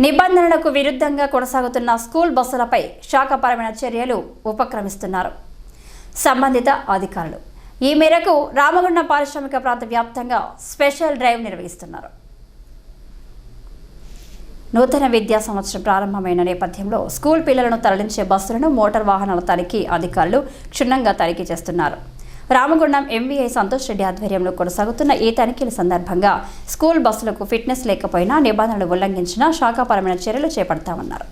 నిబంధనలకు విరుద్ధంగా కొనసాగుతున్న స్కూల్ బస్సులపై శాఖపరమైన చర్యలు ఉపక్రమిస్తున్నారు. సంబంధిత అధికారులు ఈ మేరకు రామగుండం పారిశ్రామిక ప్రాంత వ్యాప్తంగా స్పెషల్ డ్రైవ్ నిర్వహిస్తున్నారు. నూతన విద్యా సంవత్సరం ప్రారంభమైన నేపథ్యంలో స్కూల్ పిల్లలను తరలించే బస్సులను మోటార్ వాహనాల తనిఖీ అధికారులు క్షుణ్ణంగా తనిఖీ చేస్తున్నారు. రామగుండం ఎంవీఐ సంతోష్ రెడ్డి ఆధ్వర్యంలో కొనసాగుతున్న ఈ తనిఖీల సందర్భంగా స్కూల్ బస్సులకు ఫిట్నెస్ లేకపోయినా నిబంధనలు ఉల్లంఘించినా శాఖాపరమైన చర్యలు చేపడతామన్నారు.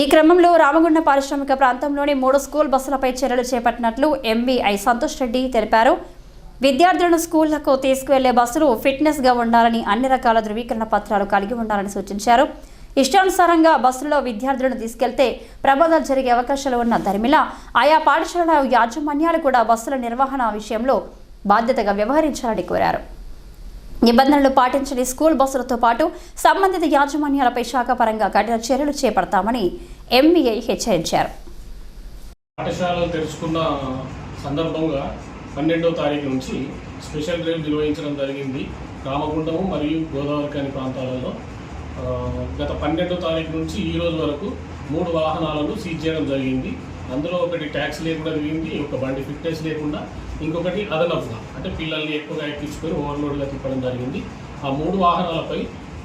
ఈ క్రమంలో రామగుండ పారిశ్రామిక ప్రాంతంలోని మూడు స్కూల్ బస్సులపై చర్యలు చేపట్టినట్లు ఎంవీఐ సంతోష్ రెడ్డి తెలిపారు. విద్యార్థులను స్కూళ్ళకు తీసుకువెళ్ళే బస్సులు ఫిట్నెస్గా ఉండాలని అన్ని రకాల ధృవీకరణ పత్రాలు కలిగి ఉండాలని సూచించారు. ఇష్టానుసారంగా బస్సులో విద్యార్థులను తీసుకెళ్తే ప్రమాదాలు జరిగే అవకాశాలు ఉన్న ధర్మిల ఆయా పాఠశాలల యాజమాన్యాలు కూడా బస్సుల నిర్వహణ విషయంలో బాధ్యతగా వ్యవహరించాలని కోరారు. నిబంధనలు పాటించని స్కూల్ బస్సులతో పాటు సంబంధిత యాజమాన్యాలపై శాఖపరంగా కఠిన చర్యలు చేపడతామని ఎంబీఐ హెచ్చరించారు. పాఠశాలలు తెరుచుకున్న సందర్భంగా పన్నెండవ తారీఖు నుంచి స్పెషల్ డ్రైవ్ నిర్వహించడం జరిగింది. రామగుండము మరియు గోదావరికాని ప్రాంతాలలో గత పన్నెండో తారీఖు నుంచి ఈ రోజు వరకు మూడు వాహనాలను సీజ్ చేయడం జరిగింది. అందులో ఒకటి ట్యాక్స్ లేకుండా జరిగింది ఒక బండి ఫిట్నెస్ లేకుండా ఇంకొకటి అదనపుగా అంటే పిల్లల్ని ఎక్కువగా ఎక్కించుకొని ఓవర్లోడ్గా తిప్పడం జరిగింది. ఆ మూడు వాహనాలపై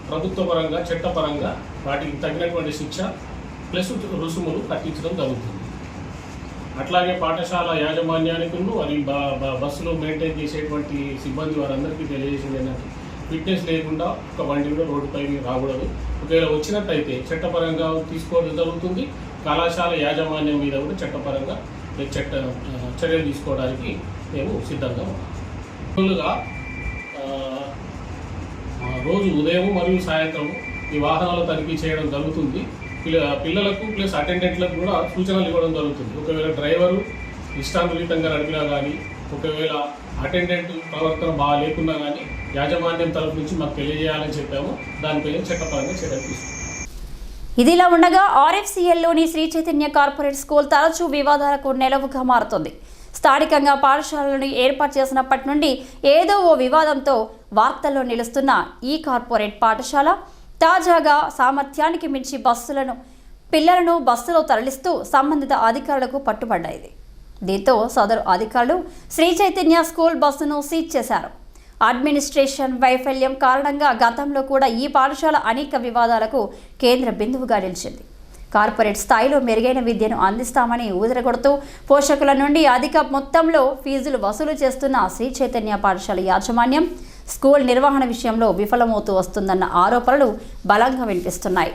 ప్రభుత్వ పరంగా చట్టపరంగా వాటికి తగినటువంటి శిక్ష ప్లస్ రుసుములు కట్టించడం జరుగుతుంది. అట్లాగే పాఠశాల యాజమాన్యానికి మరియు బస్సులో మెయింటైన్ చేసేటువంటి సిబ్బంది వారందరికీ తెలియజేసింది ఏంటంటే ఫిట్నెస్ లేకుండా ఒక బండి కూడా రోడ్డుపై రాకూడదు. ఒకవేళ వచ్చినట్టయితే చట్టపరంగా తీసుకోవడం జరుగుతుంది. కళాశాల యాజమాన్యం మీద కూడా చట్టపరంగా చట్ట చర్యలు తీసుకోవడానికి మేము సిద్ధంగా ఉన్నాం. రోజు ఉదయం మరియు సాయంత్రం ఈ వాహనాలు తనిఖీ చేయడం జరుగుతుంది. పిల్ల పిల్లలకు ప్లస్ అటెండెంట్లకు కూడా సూచనలు ఇవ్వడం జరుగుతుంది. ఒకవేళ డ్రైవరు ఇష్టానురీతంగా నడిపినా కానీ ఒకవేళ అటెండెంట్ ప్రవర్తన బాగా లేకున్నా కానీ యాజమాన్యం తరపు నుంచి మాకు తెలియజేయాలని చెప్పాము. దానిపైన చట్టపరంగా చర్యలు తీసుకున్నాం ఇదిలా ఉండగా ఆర్ఎఫ్సిఎల్లోని శ్రీ చైతన్య కార్పొరేట్ స్కూల్ తరచూ వివాదాలకు నెలవుగా మారుతుంది. స్థానికంగా పాఠశాలను ఏర్పాటు చేసినప్పటి నుండి ఏదో ఓ వివాదంతో వార్తల్లో నిలుస్తున్న ఈ కార్పొరేట్ పాఠశాల తాజాగా సామర్థ్యానికి మించి బస్సులను పిల్లలను బస్సులో తరలిస్తూ సంబంధిత అధికారులకు పట్టుబడ్డాయి. దీంతో సదరు అధికారులు శ్రీ చైతన్య స్కూల్ బస్సును సీజ్ చేశారు. అడ్మినిస్ట్రేషన్ వైఫల్యం కారణంగా గతంలో కూడా ఈ పాఠశాల అనేక వివాదాలకు కేంద్ర బిందువుగా నిలిచింది. కార్పొరేట్ స్థాయిలో మెరుగైన విద్యను అందిస్తామని ఊదరగొడుతూ పోషకుల నుండి అధిక మొత్తంలో ఫీజులు వసూలు చేస్తున్న శ్రీ చైతన్య పాఠశాల యాజమాన్యం స్కూల్ నిర్వహణ విషయంలో విఫలమవుతూ వస్తుందన్న ఆరోపణలు బలంగా వినిపిస్తున్నాయి.